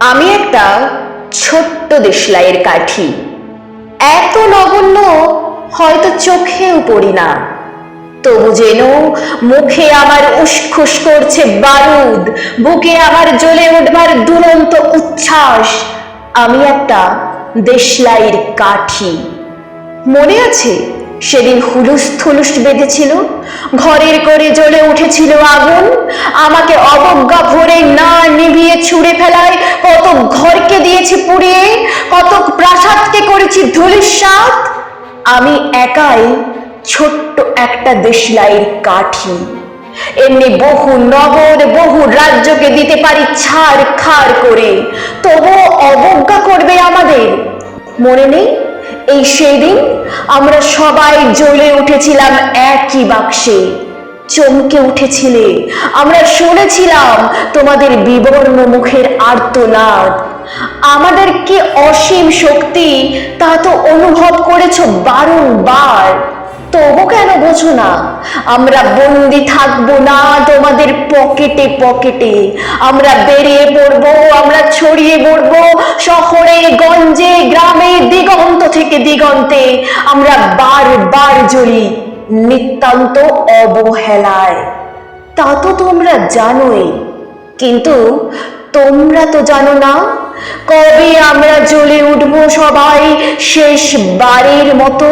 আমি একটা ছোট্ট দেশলাইয়ের কাঠি। এত নগণ্য হয়তো চোখেও পড়ি না। তবু যেন মুখে আমার উসখুস করছে বারুদ, বুকে আমার জ্বলে উঠবার দুরন্ত উচ্ছ্বাস। আমি একটা দেশলাইয়ের কাঠি। মনে আছে সেদিন হুলুস থুলুস বেঁধেছিল, ঘরের করে জ্বলে উঠেছিল আগুন, আমাকে অবজ্ঞা ভরে না নিভিয়ে করেছি ধুলিস্বাদ আমি একাই ছোট্ট একটা দেশলাইয়ের কাঠি। এমনি বহু নগর, বহু রাজ্যকে দিতে পারি ছাড় খাড় করে। তবুও অবজ্ঞা করবে আমাদের। মনে নেই? এই সেই দিন আমরা সবাই জ্বলে উঠেছিলাম একই বাক্সে। চমকে উঠেছিলে। আমরা শুনেছিলাম তোমাদের বিবর্ণ মুখের আর্তনাদ। আমাদের কি অসীম শক্তি তা তো অনুভব করেছ বারংবার। তবু কেন বোঝো না, আমরা বন্দি থাকব না তোমাদের পকেটে পকেটে। আমরা বেরিয়ে পড়ব, আমরা ছড়িয়ে পড়ব শহরে, গঞ্জে, গ্রামে, দিগন্ত থেকে দিগন্তে। আমরা বারবার জ্বলি নিতান্ত অবহেলায়। তা তো তোমরা জানোই, কিন্তু তোমরা তো জানো না কবে আমরা জ্বলে উঠবো সবাই? শেষবারের মতো